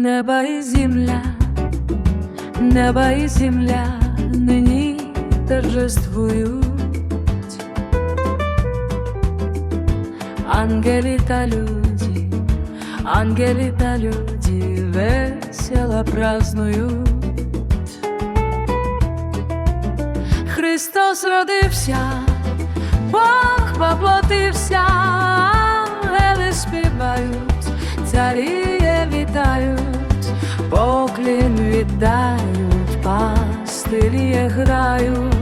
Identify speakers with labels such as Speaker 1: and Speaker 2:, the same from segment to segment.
Speaker 1: Неба і земля, неба і земля нині торжествують. Ангели та люди, ангели та люди весело празднують. Христос родився, Бог поплотився, ангели співають, царіє вітають, поклін віддають, пастирі грають,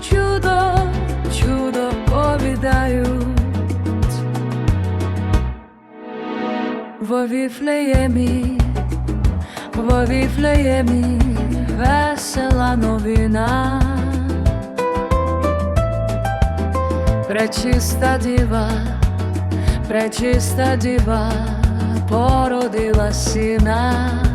Speaker 1: чудо, чудо повідають. Во Віфлеємі, во Віфлеємі весела новина. Пречиста діва, пречиста діва породила сина.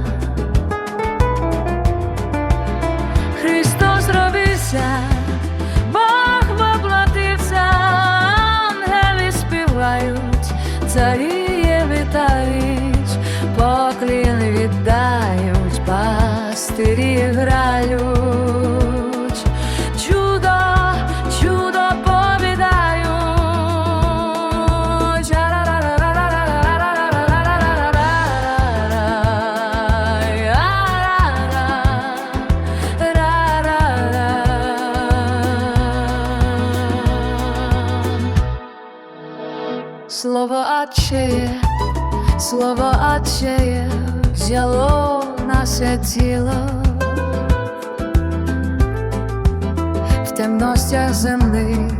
Speaker 1: Поклін віддають, пастирі грають, чудо, чудо повідають. Слово Отчеє, слово Отчеє взяло наше тіло в темностях земних,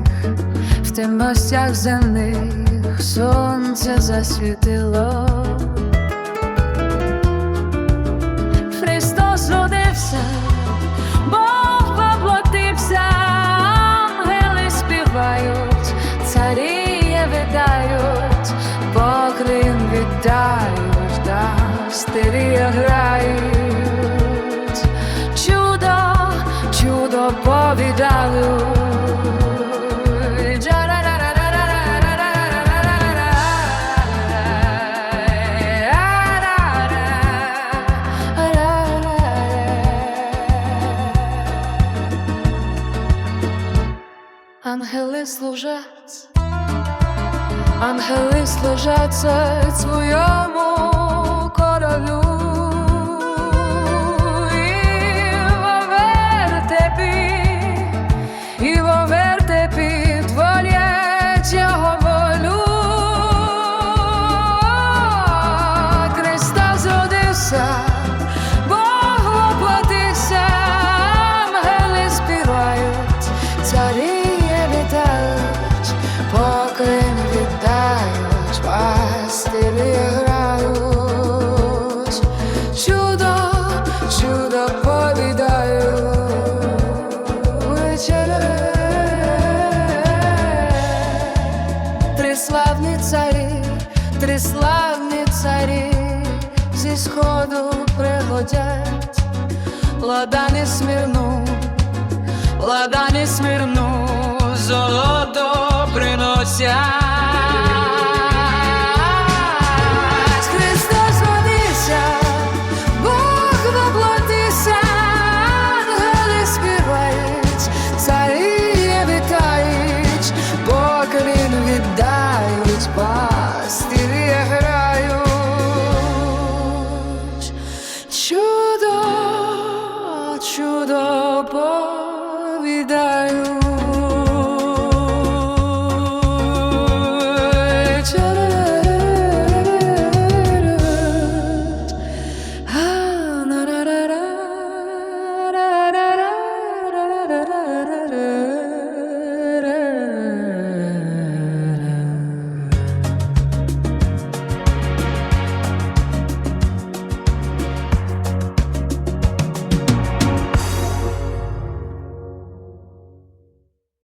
Speaker 1: в темностях земних сонце засвітило. Чудо повідають. Ангели служать, ангели служать своєму царіє вітають, поклин віддають, пастирі грають. Чудо, чудо повідають. Три славні царі, три славні царі зі сходу приходять, ладані смірну, ладані смирну золото приносять. Христос водився, Бог воплотився, ангели співають, царі вітають, поклін віддають, пастирі грають. Чудо, чудо, Бог.